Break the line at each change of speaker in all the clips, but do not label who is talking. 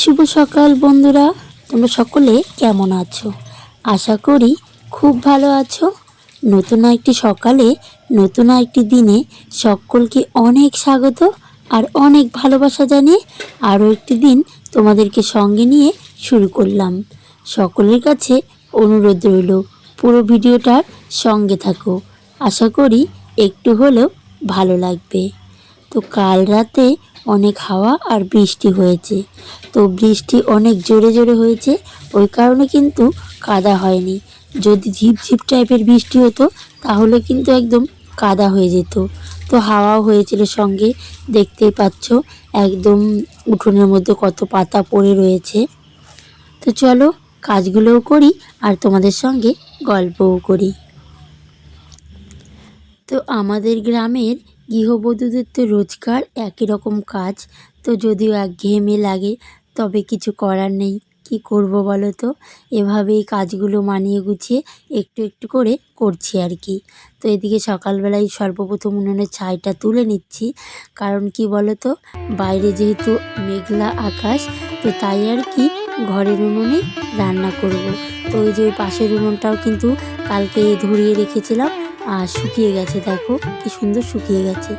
শুভ সকাল বন্ধুরা, তোমরা সকলে কেমন আছো? আশা করি খুব ভালো আছো। নতুন একটি সকালে, নতুন একটি দিনে সকলকে অনেক স্বাগত আর অনেক ভালোবাসা জানিয়ে আরও একটি দিন তোমাদেরকে সঙ্গে নিয়ে শুরু করলাম। সকলের কাছে অনুরোধ রইল, পুরো ভিডিওটার সঙ্গে থাকো। আশা করি একটু হলেও ভালো লাগবে। তো কাল রাতে অনেক হাওয়া আর বৃষ্টি হয়েছে। তো বৃষ্টি অনেক জোরে জোরে হয়েছে, ওই কারণে কিন্তু কাদা হয়নি। যদি ঝিপঝিপ টাইপের বৃষ্টি হতো, তাহলে কিন্তু একদম কাদা হয়ে যেত। তো হাওয়াও হয়েছিল সঙ্গে, দেখতেই পাচ্ছ একদম উঠোনের মধ্যে কত পাতা পড়ে রয়েছে। তো চলো কাজগুলোও করি আর তোমাদের সঙ্গে গল্পও করি। তো আমাদের গ্রামের গৃহবধূদের তো রোজকার একই রকম কাজ। তো যদিও একঘেয়েমি লাগে, তবে কিছু করার নেই। কি করব বলো তো? এভাবেই কাজগুলো মানিয়ে গুছিয়ে একটু একটু করে করছি আর কি। তো এদিকে সকালবেলায় সর্বপ্রথম উনুনের ছাইটা তুলে নিচ্ছি। কারণ কি বলো তো? বাইরে যেহেতু মেঘলা আকাশ, তো তাই আর কি ঘরের উনুনে রান্না করব। তো ওই যে পাশের উনুনটাও কিন্তু কালকে ধরিয়ে রেখেছিলাম। আর শুকিয়ে গেছে দেখো কি সুন্দর শুকিয়ে গেছে।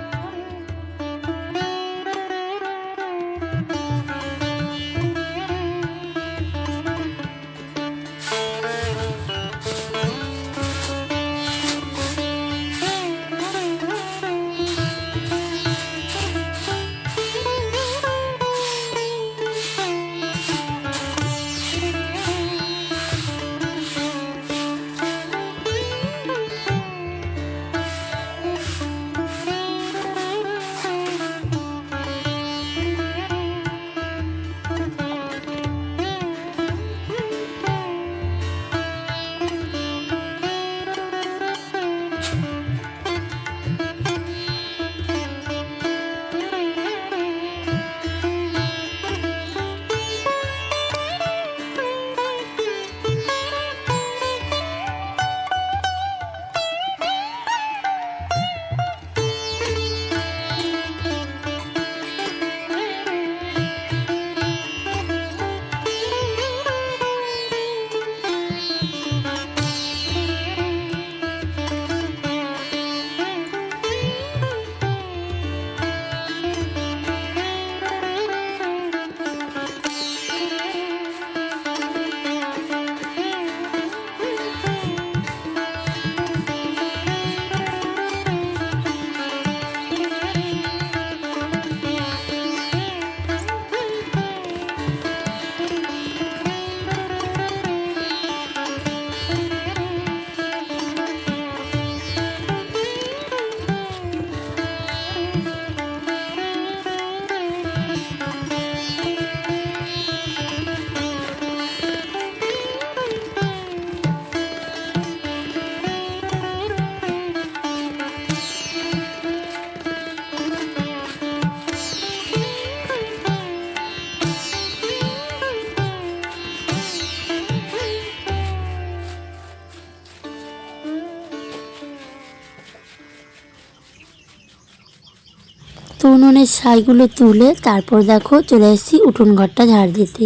তো উনুনের ছাইগুলো তুলে তারপর দেখো চলে এসেছি উঠোন ঘরটা ঝাড় দিতে।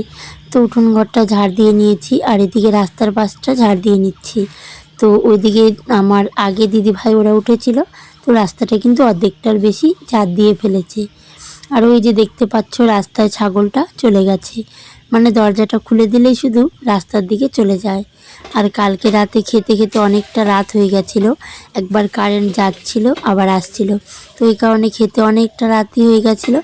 তো উঠোন ঘরটা ঝাড় দিয়ে নিয়েছি আর এদিকে রাস্তার পাশটা ঝাড় দিয়ে নিচ্ছি। তো ওইদিকে আমার আগে দিদি ভাই ওরা উঠেছিল, তো রাস্তাটা কিন্তু অর্ধেকটার বেশি ঝাড় দিয়ে ফেলেছে। আর ওই যে দেখতে পাচ্ছ রাস্তায় ছাগলটা চলে গেছে। মানে দরজাটা খুলে দিলেই শুধু রাস্তার দিকে চলে যায়। আর কালকে রাতে খেতে খেতে অনেকটা রাত হয়ে গেছিল। একবার কারেন্ট যাচ্ছিল, আবার আসছিল। তো এই কারণে খেতে অনেকটা রাতই হয়ে গেছিল।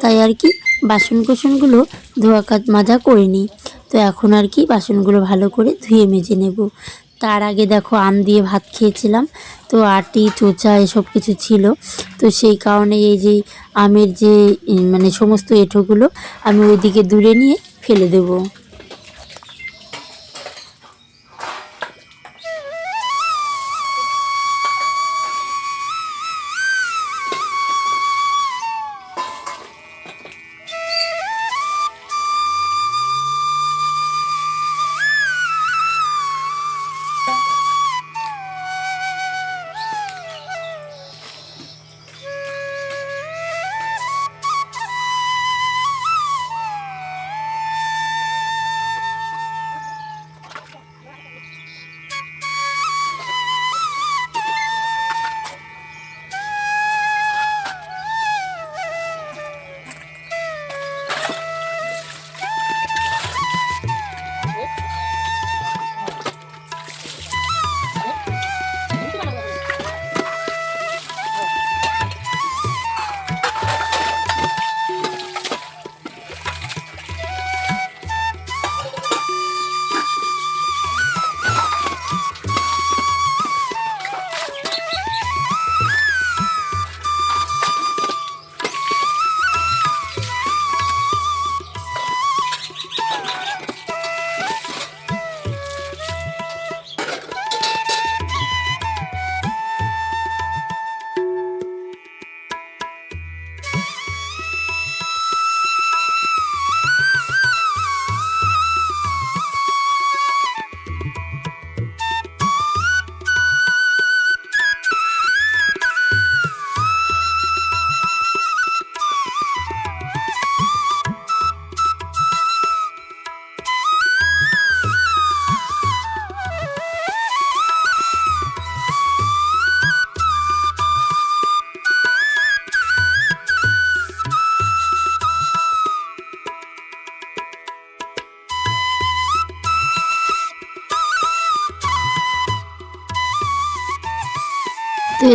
তাই আর কি বাসন কোসনগুলো ধোয়া কাজ মাজা করিনি। তো এখন আর কি বাসনগুলো ভালো করে ধুয়ে মেজে নেব। তার আগে দেখো আম দিয়ে ভাত খেয়েছিলাম। তো আটি, চোচা এসব কিছু ছিল। তো সেই কারণে এই যে আমের যে মানে সমস্ত এঁঠোগুলো আমি ওইদিকে দূরে নিয়ে ফেলে দেবো।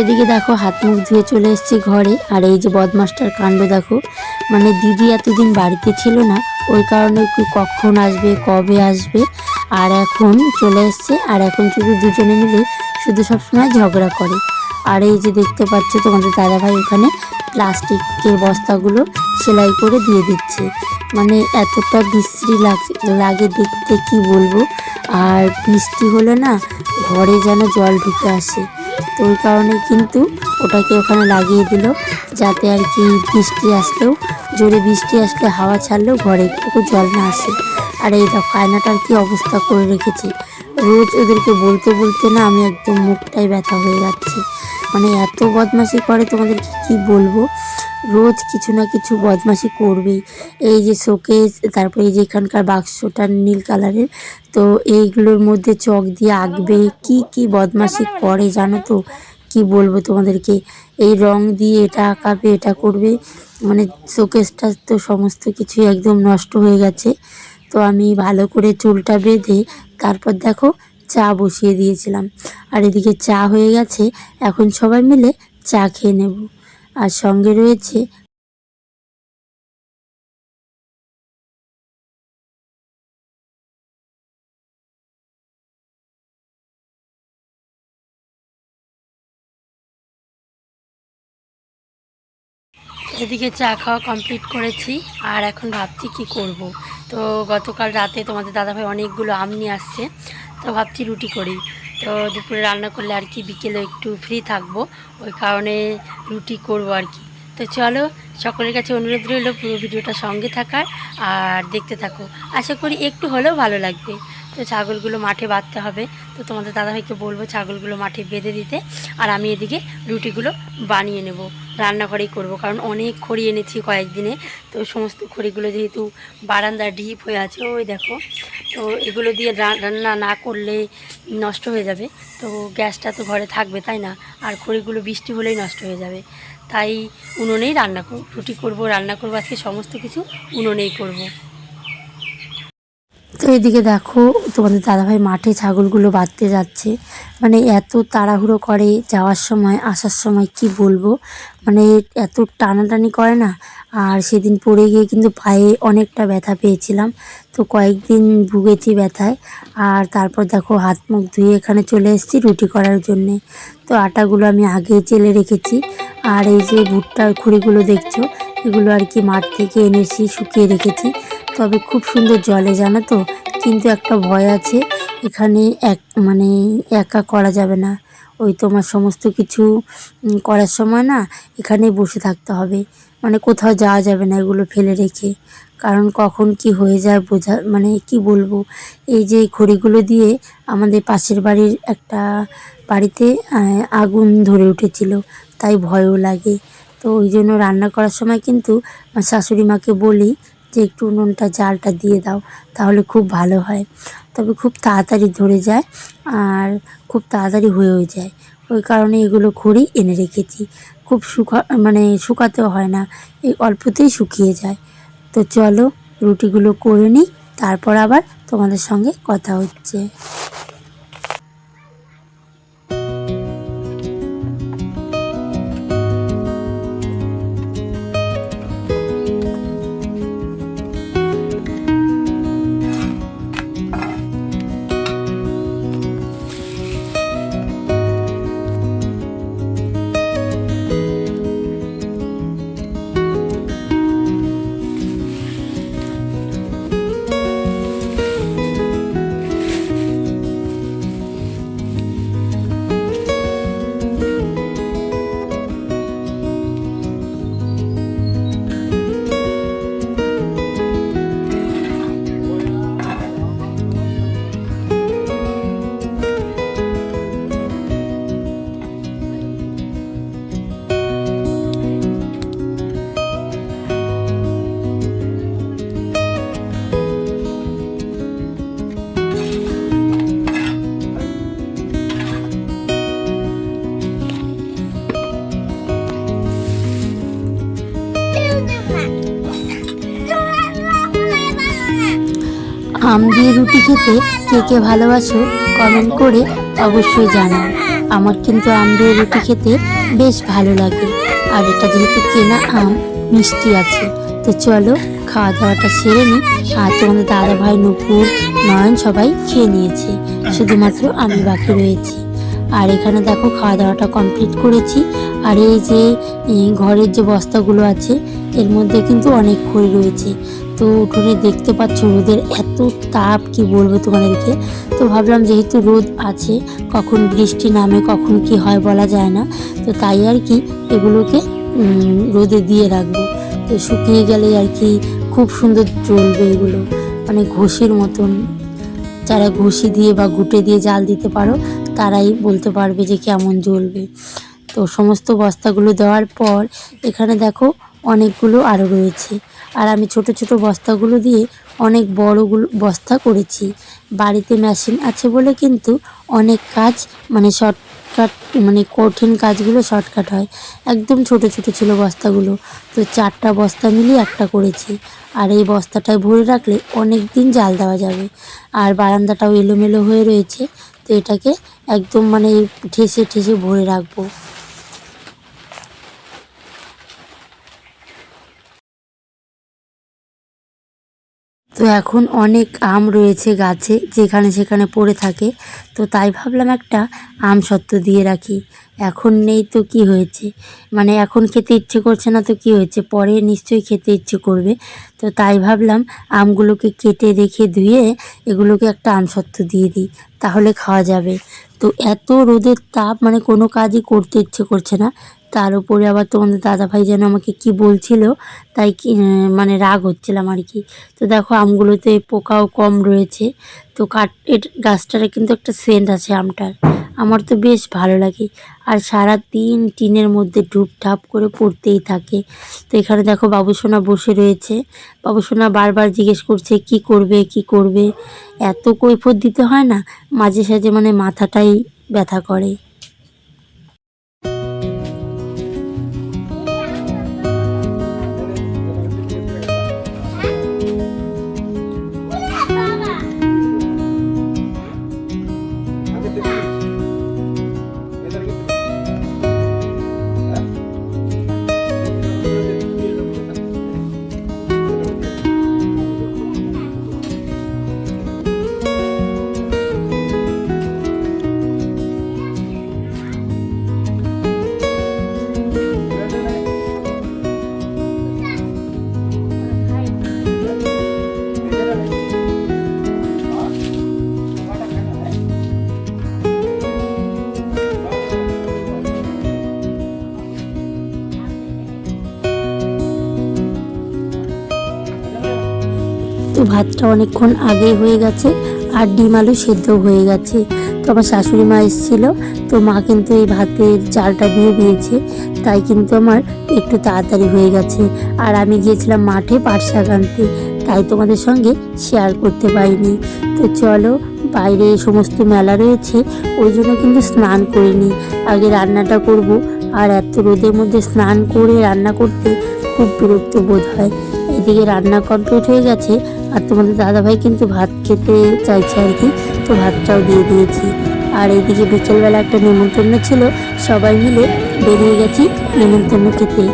এদিকে দেখো হাত মুখ ধুয়ে চলে এসেছি ঘরে। আর এই যে বদমাসটার কাণ্ড দেখো মানে দিদি এতদিন বাড়িতে ছিল না, ওই কারণে কখন আসবে, কবে আসবে, আর এখন চলে এসছে। আর এখন শুধু দুজনে মিলে শুধু সবসময় ঝগড়া করে। আর এই যে দেখতে পাচ্ছ তোমাদের দাদাভাই ওখানে প্লাস্টিকের বস্তাগুলো সেলাই করে দিয়ে দিচ্ছে। মানে এতটা বিশ্রী লাগে দেখতে কি বলব? আর বৃষ্টি হলে না ঘরে যেন জল ঢুকে আসে। তো ওই কারণে কিন্তু ওটাকে ওখানে লাগিয়ে দিল, যাতে আর কি বৃষ্টি আসলেও, জোরে বৃষ্টি আসলে হাওয়া ছাড়লেও ঘরে একটু জল না আসে। আর এই দেখো, আয়নাটার কি অবস্থা করে রেখেছি। রোজ ওদেরকে বলতে বলতে না আমি একদম মুখটাই ব্যথা হয়ে যাচ্ছে। মানে এত বদমাশি করে তোমাদেরকে কি বলব? রোজ কিছু না কিছু বদমাশি করবেই এই যে শোকেস, তারপরে এই যে এখানকার বাক্সটা নীল কালারের, তো এইগুলোর মধ্যে চক দিয়ে আঁকবে। কি কি বদমাশি করে জানো তো? কি বলব তোমাদেরকে? এই রং দিয়ে এটা আঁকাবে, এটা করবে। মানে শোকেসটা তো সমস্ত কিছুই একদম নষ্ট হয়ে গেছে। তো আমি ভালো করে চুলটা বেঁধে, তারপর দেখো চা বসিয়ে দিয়েছিলাম। আর এদিকে চা হয়ে গেছে, এখন সবাই মিলে চা খেয়ে নেব। আর সঙ্গে রয়েছে এদিকে চা খাওয়া কমপ্লিট করেছি, আর এখন ভাবছি কি করব। তো গতকাল রাতে তোমাদের দাদাভাই অনেকগুলো আম নিয়ে আসছে, তো ভাবছি রুটি করি। তো দুপুরে রান্না করলে আর কি বিকেলে একটু ফ্রি থাকব, ওই কারণে রুটি করব আর কি। তো চলো, সকলের কাছে অনুরোধ রইল পুরো ভিডিওটা সঙ্গে থাকার, আর দেখতে থাকো। আশা করি একটু হলেও ভালো লাগবে। তো ছাগলগুলো মাঠে বাঁধতে হবে। তো তোমাদের দাদাভাইকে বলব ছাগলগুলো মাঠে বেঁধে দিতে, আর আমি এদিকে রুটিগুলো বানিয়ে নেব। রান্নাঘরেই করব, কারণ অনেক খড়ি এনেছি কয়েকদিনে। তো সমস্ত খড়িগুলো যেহেতু বারান্দা ডিপ হয়ে আছে, ওই দেখো। তো এগুলো দিয়ে রান্না না করলে নষ্ট হয়ে যাবে। তো গ্যাসটা তো ঘরে থাকবে, তাই না? আর খড়িগুলো বৃষ্টি হলেই নষ্ট হয়ে যাবে। তাই উনুনেই রান্না করব রুটি করব, রান্না করব, আজকে সমস্ত কিছু উনুনেই করব। তো এদিকে দেখো, তোমাদের দাদাভাই মাঠে ছাগলগুলো বাঁধতে যাচ্ছে। মানে এত তাড়াহুড়ো করে যাওয়ার সময়, আসার সময় কি বলব? মানে এত টানাটানি করে না? আর সেদিন পড়ে গিয়ে কিন্তু পায়ে অনেকটা ব্যথা পেয়েছিলাম। তো কয়েকদিন ভুগেছি ব্যথায়। আর তারপর দেখো, হাত মুখ ধুয়ে এখানে চলে এসেছি রুটি করার জন্যে। তো আটাগুলো আমি আগেই চেলে রেখেছি। আর এই যে ভুট্টার খুঁড়িগুলো দেখছ, এগুলো আর কি মাঠ থেকে এনেছি, শুকিয়ে রেখেছি। তবে খুব সুন্দর জলে, জানো তো? কিন্তু একটা ভয় আছে, এখানে এক মানে একা করা যাবে না। ওই তোমার সমস্ত কিছু করার সময় না এখানে বসে থাকতে হবে। মানে কোথাও যাওয়া যাবে না এগুলো ফেলে রেখে। কারণ কখন কি হয়ে যায় বোঝা মানে কি বলব? এই যে খড়িগুলো দিয়ে আমাদের পাশের বাড়ির একটা বাড়িতে আগুন ধরে উঠেছিল, তাই ভয়ও লাগে। তো ওই জন্য রান্না করার সময় কিন্তু শাশুড়ি মাকে বলি যে একটু উনুনটা, জালটা দিয়ে দাও, তাহলে খুব ভালো হয়। তবে খুব তাড়াতাড়ি ধরে যায় আর খুব তাড়াতাড়ি হয়েও যায়। ওই কারণে এগুলো খড়ি এনে রেখেছি। খুব শুকা মানে শুকাতেও হয় না, এই অল্পতেই শুকিয়ে যায়। তো চলো রুটিগুলো করে নিই, তারপর আবার তোমাদের সঙ্গে কথা হচ্ছে। আম দিয়ে রুটি খেতে কে কে ভালোবাসো কমেন্ট করে অবশ্যই জানাও। আমার কিন্তু আম দিয়ে রুটি খেতে বেশ ভালো লাগে। আর এটা যেহেতু কেনা আম, মিষ্টি আছে। তো চলো খাওয়া দাওয়াটা সেরে নিই। আর তোমাদের দাদা ভাই নুপুর, নয়ন সবাই খেয়ে নিয়েছে। শুধুমাত্র আমি বাকি রয়েছি। আর এখানে দেখো খাওয়া দাওয়াটা কমপ্লিট করেছি। আর এই যে ঘরের যে বস্তাগুলো আছে, এর মধ্যে কিন্তু অনেক খড়ি রয়েছে। তো উঠোনে দেখতে পাচ্ছ রোদের এত তাপ, কি বলব তোমাদেরকে? তো ভাবলাম যেহেতু রোদ আছে, কখন বৃষ্টি নামে, কখন কি হয় বলা যায় না। তো তাই আর কি এগুলোকে রোদে দিয়ে রাখব। তো শুকিয়ে গেলে আর কি খুব সুন্দর চলবে এগুলো। মানে ঘষির মতন। যারা ঘষি দিয়ে বা ঘুটে দিয়ে জাল দিতে পারো তারাই বলতে পারবে যে কেমন জ্বলবে। তো সমস্ত বস্তাগুলো দেওয়ার পর এখানে দেখো অনেকগুলো আরও রয়েছে। আর আমি ছোট ছোট বস্তাগুলো দিয়ে অনেক বড়গুলো বস্তা করেছি। বাড়িতে মেশিন আছে বলে কিন্তু অনেক কাজ মানে শর্টকাট মানে কঠিন কাজগুলো শর্টকাট হয়। একদম ছোট ছোট ছিল বস্তাগুলো। তো চারটা বস্তা মিলিয়ে একটা করেছি। আর এই বস্তাটায় ভরে রাখলে অনেক দিন জাল দেওয়া যাবে। আর বারান্দাটাও এলোমেলো হয়ে রয়েছে। তো এটাকে একদম মানে ঠেসে ঠেসে ভরে রাখব। তো এখন অনেক আম রয়েছে গাছে, যেখানে সেখানে পড়ে থাকে। তো তাই ভাবলাম একটা আম সত্ত্ব দিয়ে রাখি। এখন নেই তো কি হয়েছে? মানে এখন খেতে ইচ্ছে করছে না তো কি হয়েছে? পরে নিশ্চয়ই খেতে ইচ্ছে করবে। তো তাই ভাবলাম আমগুলোকে কেটে রেখে ধুয়ে এগুলোকে একটা আম সত্ত্ব দিয়ে দিই। তাহলে খাওয়া যাবে। তো এত রোদের তাপ মানে কোনো কাজই করতে ইচ্ছে করছে না। তার উপরে আবার তোমাদের দাদাভাই যেন আমাকে কি বলছিল, তাই কি মানে রাগ হচ্ছিলাম আর কি। তো দেখো, আমগুলোতে পোকাও কম রয়েছে। তো কাঠ, এর গাছটারে কিন্তু একটা সেন্ট আছে আমটার। আমার তো বেশ ভালো লাগে। আর সারা দিন টিনের মধ্যে ঢুপঢাপ করে পড়তেই থাকে। তো এখানে দেখো, বাবুসোনা বসে রয়েছে। বাবুসোনা বারবার জিজ্ঞেস করছে, কি করবে কি করবে? এত কৈফত দিতে হয় না, মাঝে সাঝে মানে মাথাটাই ব্যথা করে। ভাতটা অনেকক্ষণ আগে হয়ে গেছে আর ডিম আলু সেদ্ধ হয়ে গেছে। তো আমার শাশুড়ি মা এসেছিল, তো মা কিন্তু এই ভাতের চালটা দিয়ে দিয়েছে, তাই কিন্তু আমার একটু তাড়াতাড়ি হয়ে গেছে। আর আমি গিয়েছিলাম মাঠে পাট শাক আনতে, তাই তোমাদের সঙ্গে শেয়ার করতে পারিনি। তো চলো, বাইরে সমস্ত মেলা রয়েছে, ওই জন্য কিন্তু স্নান করিনি। আগে রান্নাটা করব, আর এত রোদের মধ্যে স্নান করে রান্না করতে খুব বিরক্ত বোধ হয়। এদিকে রান্না কমপ্লিট হয়ে গেছে আর তোমাদের দাদাভাই কিন্তু ভাত খেতে চাইছে আর কি, তো ভাতটাও দিয়ে দিয়েছি। আর এইদিকে বিকেলবেলা একটা নেমন্তন্ন ছিল, সবাই মিলে বেরিয়ে গেছি নেমন্তন্ন খেতে।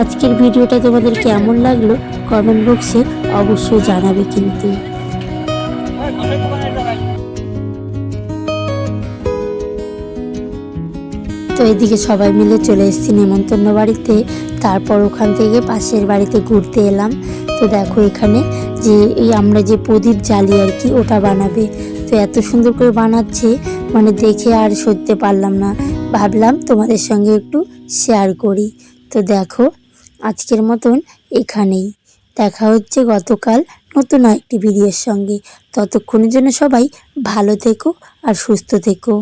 আজকের ভিডিওটা তোমাদের কেমন লাগল কমেন্ট বক্সে অবশ্যই জানাবে কিন্তু। তো এদিকে সবাই মিলে চলে এসেছি নেমন্তন্ন বাড়িতে। তারপর ওখান থেকে পাশের বাড়িতে ঘুরতে এলাম। তো দেখো এখানে যে এই আমরা যে প্রদীপ জ্বালি আর কি ওটা বানাবে। তো এত সুন্দর করে বানাচ্ছে মানে দেখে আর সরতে পারলাম না। ভাবলাম তোমাদের সঙ্গে একটু শেয়ার করি। তো দেখো, আজকের মতন এখানেই। দেখা হচ্ছে গতকাল নতুন একটি ভিডিওর সঙ্গে। ততক্ষণের জন্য সবাই ভালো থেকো আর সুস্থ থেকো।